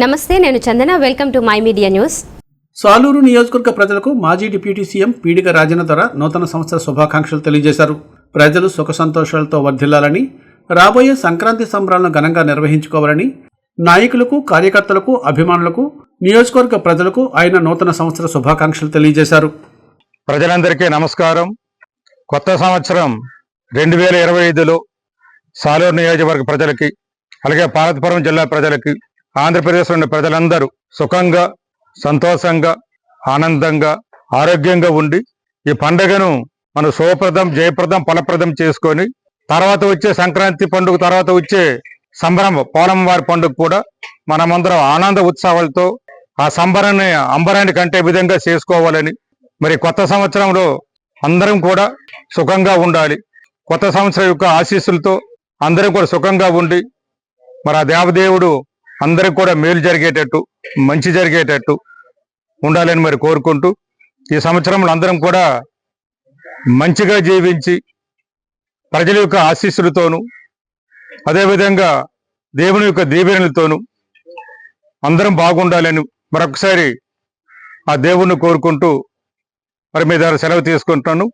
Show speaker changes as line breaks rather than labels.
నమస్తే నేను Chandana. Welcome to my media news
Saluru నియోజకవర్గ ప్రజలకు మాజీ డిప్యూటీ సీఎం పీడిక రాజన ధర నూతన సంవత్సర శుభాకాంక్షలు తెలియజేశారు. ప్రజలు సుఖ సంతోషాలతో వర్ధిల్లాలని రాబోయే సంక్రాంతి సంబరాలను ఘనంగా నిర్వహించుకోవాలని నాయకులకు కార్యకర్తలకు అభిమానులకు నియోజకవర్గ ప్రజలకు ఆయన నూతన సంవత్సర శుభాకాంక్షలు తెలియజేశారు.
ప్రజలందరికీ నమస్కారం. కొత్త సంవత్సరం రెండు వేల ఇరవై ఐదులో సాలూరు నియోజకవర్గ ప్రజలకి అలాగే పార్వతీపురం జిల్లా ప్రజలకి ఆంధ్రప్రదేశ్లోని ప్రజలందరూ సుఖంగా సంతోషంగా ఆనందంగా ఆరోగ్యంగా ఉండి ఈ పండుగను మనం శుభప్రదం జయప్రదం ఫలప్రదం చేసుకొని తర్వాత వచ్చే సంక్రాంతి పండుగ తర్వాత వచ్చే సంబరం పోలం వారి పండుగ కూడా మనమందరం ఆనంద ఉత్సవాలతో ఆ సంబరాన్ని అంబరాన్ని కంటే విధంగా చేసుకోవాలని మరి కొత్త సంవత్సరంలో అందరం కూడా సుఖంగా ఉండాలి. కొత్త సంవత్సరం యొక్క ఆశీస్సులతో అందరం కూడా సుఖంగా ఉండి మరి ఆ దేవదేవుడు అందరికి కూడా మేలు జరిగేటట్టు మంచి జరిగేటట్టు ఉండాలని మరి కోరుకుంటూ ఈ సంవత్సరంలో అందరం కూడా మంచిగా జీవించి ప్రజల యొక్క ఆశీస్సులతోనూ అదేవిధంగా దేవుని యొక్క దీవెనలతోనూ అందరం బాగుండాలని మరొకసారి ఆ దేవుణ్ణి కోరుకుంటూ మరి మీ దగ్గర సెలవు తీసుకుంటాను